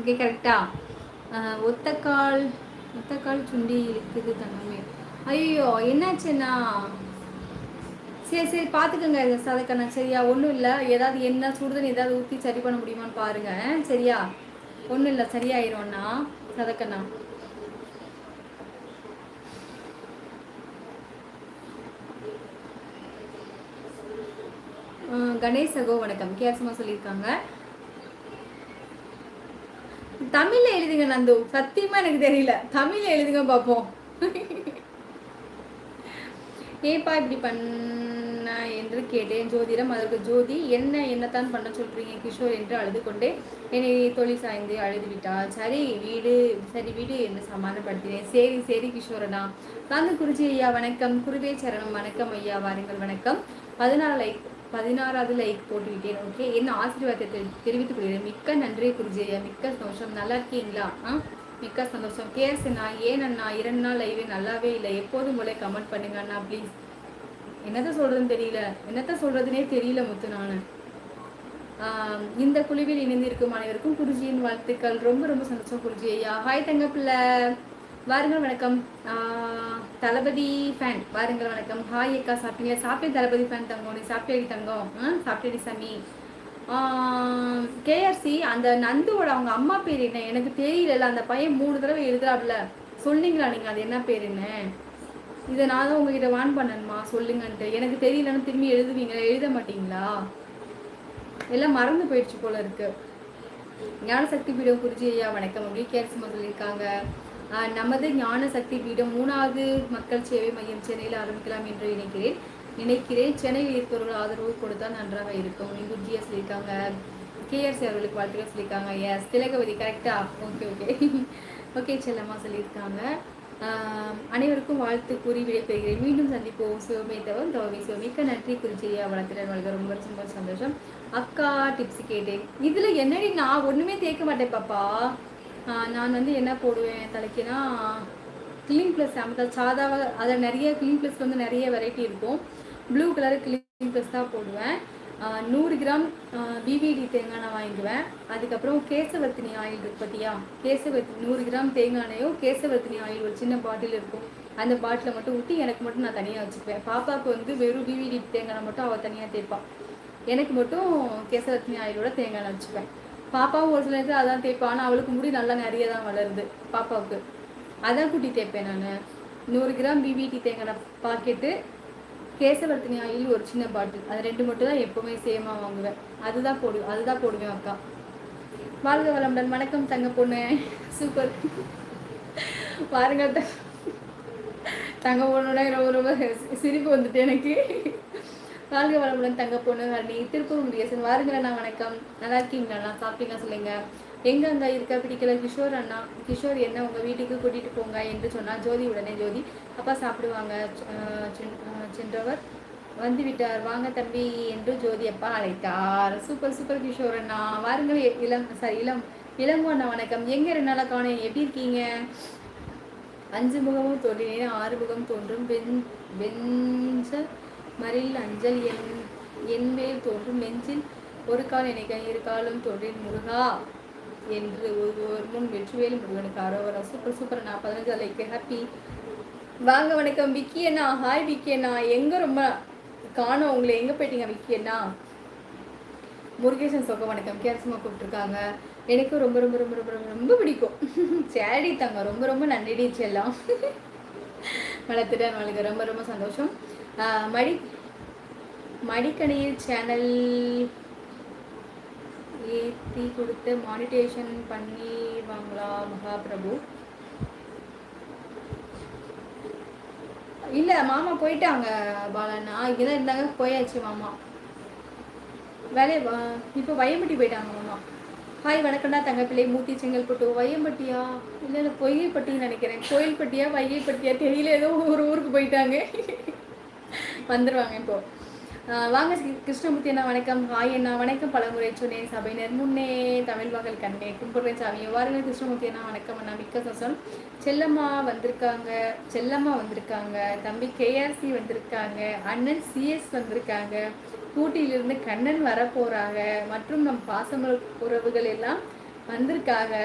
Okay கரெக்டா? ஒத்தக்கால் ஒத்தக்கால் சுண்டி இருக்குது தங்கமே ஐயோ என்னாச்சுன்னா சரி சரி பார்த்துக்கோங்க சதக்கண்ணா சரியா ஒன்றும் இல்லை. ஏதாவது என்ன சுடுதண்ணி ஏதாவது ஊற்றி சரி பண்ண முடியுமான்னு பாருங்க. சரியா? ஒன்றும் இல்லை சரியாயிரும்ண்ணா சதக்கண்ணா கணேஷ் சகோ வணக்கம். கேசமா சொல்லியிருக்காங்க. தமிழ்ல எழுதுங்க நந்து. சத்தியமா எனக்கு தெரியல. தமிழ்ல எழுதுங்க பார்ப்போம் ஏப்பா இப்படி பண்ண என்று கேட்டேன். ஜோதிடம் அதற்கு ஜோதி என்ன என்னத்தான் பண்ண சொல்றீங்க? கிஷோர் என்று அழுது கொண்டே என்னை தொழில் சாய்ந்து அழுது விட்டார் சரி வீடு சரி வீடு என்று சமாதானப்படுத்தினேன். சரி சரி கிஷோரனா. காந்த குருஜி ஐயா வணக்கம். குருவே சரணம். வணக்கம் ஐயா. வாருங்கள். வணக்கம். பதினாலு லைக் பதினாறாவது லைக் போட்டுவிட்டேன் ஓகே என்ன ஆசீர்வாதத்தை தெரிவித்துக் கொள்கிறேன் மிக்க நன்றி குருஜி ஐயா மிக்க சந்தோஷம். நல்லா இருக்கீங்களா? ஆ? மிக்க சந்தோஷம். கேஎஸ் அண்ணா ஏன் அண்ணா இரண்டு நாள் லைவே நல்லாவே இல்லை. எப்போதும் போல கமெண்ட் பண்ணுங்க அண்ணா ப்ளீஸ் என்னத்த சொல்றதுன்னு தெரியல. என்னத்த சொல்றதுனே தெரியல முத்து நான் இந்த குழுவில் இணைந்திருக்கும் அனைவருக்கும் குருஜியின் வாழ்த்துக்கள். ரொம்ப ரொம்ப சந்தோஷம் குருஜி ஐயா ஹாய் தங்க பிள்ளை. வாருங்கள் வணக்கம். தளபதி ஃபேன் வாருங்கள் வணக்கம். ஹாய் அக்கா சாப்பிட்டீங்க சாப்பிட்டே தளபதி ஃபேன் தங்கம் நீ சாப்பிட்டேடி தங்கம். சாப்பிட்டேடி சாமி கேஆர்சி அந்த நந்துவோட அவங்க அம்மா பேர் என்ன? எனக்கு தெரியல அந்த பையன் மூணு தடவை எழுதுறாப்ல. சொன்னீங்களா நீங்க? அது என்ன பேர் என்ன? இதை நான் தான் உங்ககிட்ட வான் பண்ணணுமா? சொல்லுங்கன்ட்டு. எனக்கு தெரியலன்னு திரும்பி எழுதுவீங்களா? எழுத மாட்டீங்களா? எல்லாம் மறந்து போயிடுச்சு போல இருக்கு. ஞான சக்தி பீடம் குறிச்சி ஐயா வணக்கம். அப்படி கேர்சி இருக்காங்க. நமது ஞான சக்தி பீடம் மூணாவது மக்கள் சேவை மையம் சென்னையில் ஆரம்பிக்கலாம் என்று நினைக்கிறேன். நினைக்கிறேன். சென்னையில் இருப்பவர்கள் ஆதரவு கொடுத்தால் நன்றாக இருக்கும். குஜியா சொல்லியிருக்காங்க கேஆர்சி அவர்களுக்கு வாழ்த்துக்கள் சொல்லியிருக்காங்க. எஸ் திலகவதி கரெக்டா ஓகே ஓகே ஓகே செல்லம்மா சொல்லியிருக்காங்க. அனைவருக்கும் வாழ்த்து கூறி விடைபெறுகிறேன். மீண்டும் சந்திப்போம். சிவமே தவம் தவமி சிவமிக்க. நன்றி குறிச்சியா வளர்த்துடன் வளர்க்க ரொம்ப ரொம்ப சந்தோஷம். அக்கா டிப்ஸ் கேட்டேன். இதில் என்னடி நான் ஒன்றுமே தேய்க்க மாட்டேன் பாப்பா. நான் வந்து என்ன போடுவேன் தலைக்குன்னா க்ளீன் ப்ளஸ் அமர்த்தால் சாதாவாக அதில் நிறைய க்ளீன் ப்ளஸ் வந்து நிறைய வெரைட்டி இருக்கும். ப்ளூ கலர் க்ளீன் ப்ளஸ் தான் போடுவேன். நூறு கிராம் பிவிடி தேங்காய் நான் வாங்கிக்குவேன். அதுக்கப்புறம் கேசவர்த்தினி ஆயில் இருக்கு பார்த்தியா கேசவர்த்தி நூறு கிராம் தேங்காய் கேசவர்த்தினி ஆயில் ஒரு சின்ன பாட்டில் இருக்கும். அந்த பாட்டிலை மட்டும் ஊற்றி எனக்கு மட்டும் நான் தனியாக வச்சுக்குவேன். பாப்பாவுக்கு வந்து வெறும் பிவிடி தேங்காய் மட்டும் அவள் தனியாக தேய்ப்பாள் எனக்கு மட்டும் கேசவர்த்தினி ஆயிலோட தேங்காய் வச்சுப்பேன் பாப்பாவும் ஒரு சில நேரத்தில் அதான் தேய்ப்பான் ஆனால் அவளுக்கு முடி நல்லா நிறைய தான் வளருது பாப்பாவுக்கு. அதான் குட்டி தேய்ப்பேன் நான். நூறு கிராம் பிவிடி தேங்காய் பாக்கெட்டு கேசவர்த்தினி ஆயில் ஒரு சின்ன பாட்டில். அது ரெண்டு மட்டும் தான் எப்போவுமே சேமாக வாங்குவேன். அதுதான் போடு அதுதான் போடுவேன் அக்கா. வாழ்க வளமுடன். வணக்கம் தங்க பொண்ணு. சூப்பர் பாருங்க தங்க பொண்ணோட ரொம்ப ரொம்ப சிரிப்பு வந்துட்டு எனக்கு. வாழ்க வளமுடன் தங்க பொண்ணு ஹரணி திருப்பூர் முருகேசன் அண்ணா வணக்கம். நல்லா இருக்கீங்களா? சாப்பிட்டீங்களா சொல்லுங்க. எங்க அங்க இருக்க பிடிக்கல கிஷோர் அண்ணா? கிஷோர் என்ன உங்க வீட்டுக்கு கூட்டிட்டு போங்க என்று சொன்னா ஜோதி உடனே ஜோதி அப்பா சாப்பிடுவாங்க சென்றவர். வந்து விட்டார் வாங்க தம்பி என்று ஜோதி அப்பா அழைத்தார். சூப்பர் சூப்பர் கிஷோர் அண்ணா. வாருங்கள் இளம் சாரி இளம் இளங்கோ அண்ணா வணக்கம். எங்க ரெண்டு நாளா எப்படி இருக்கீங்க? அஞ்சு முகமும் தோன்றினேன் ஆறு முகம் தோன்றும். வெண் வெஞ்ச மரில் அஞ்சல் என் என்மேல் தோன்றும் நெஞ்சில் ஒரு கால் இணைக்க இரு காலம் தோன்றின் முருகா என்று ஒரு முன் வெற்றிவேல் முருகனுக்கு அரோவரா. சூப்பர் சூப்பர் நான் பதினஞ்சு லைக் ஹாப்பி வாங்க வணக்கம். விக்கி அண்ணா. ஹாய் விக்கி அண்ணா. எங்கே ரொம்ப காணும் உங்களை. எங்கே போயிட்டீங்க விக்கி அண்ணா? முருகேசன் சொக்க வணக்கம். கேரசமாக கூப்பிட்டுருக்காங்க. எனக்கும் ரொம்ப ரொம்ப ரொம்ப ரொம்ப ரொம்ப பிடிக்கும். சேடி தாங்க ரொம்ப ரொம்ப நன்றி செல்லாம். வளர்த்துட்டேன் அவங்களுக்கு ரொம்ப ரொம்ப சந்தோஷம். மடி மடிக்கணியில் சேனல் ஏற்றி கொடுத்து மானிட்டேஷன் பண்ணிடுவாங்களா மகாபிரபு? இல்லை மாமா போயிட்டாங்க பாலண்ணா இங்கே தான் இருந்தாங்க போயாச்சு மாமா. வேலையை இப்போ வையம்பட்டி போயிட்டாங்க மாமா. ஹாய் வணக்கம்டா தங்கப்பிள்ளை. மூர்த்தி செங்கல்பட்டு. வையம்பட்டியா? இல்லை இல்லை பொய்கைப்பட்டின்னு நினைக்கிறேன். கோயில்பட்டியா வைகைப்பட்டியா தெரியல ஏதோ ஒரு ஊருக்கு போயிட்டாங்க. வந்துடுவாங்க இப்போது வாங்க கிருஷ்ணமூர்த்தி அண்ணா வணக்கம். ஹாய் அண்ணா வணக்கம். பலமுறை சொன்னேன். சபையினர் முன்னே தமிழ் மகள் கண்ணே கும்பிடுறேன் சாமி வாருங்க கிருஷ்ணமூர்த்தி அண்ணா வணக்கம் அண்ணா. மிக்க சசம் செல்லம்மா வந்திருக்காங்க. செல்லம்மா வந்திருக்காங்க. தம்பி கேஆர்சி வந்திருக்காங்க. அண்ணன் சிஎஸ் வந்திருக்காங்க. ஊட்டியிலிருந்து கண்ணன் வர மற்றும் நம் பாசம உறவுகள் எல்லாம் வந்திருக்காங்க.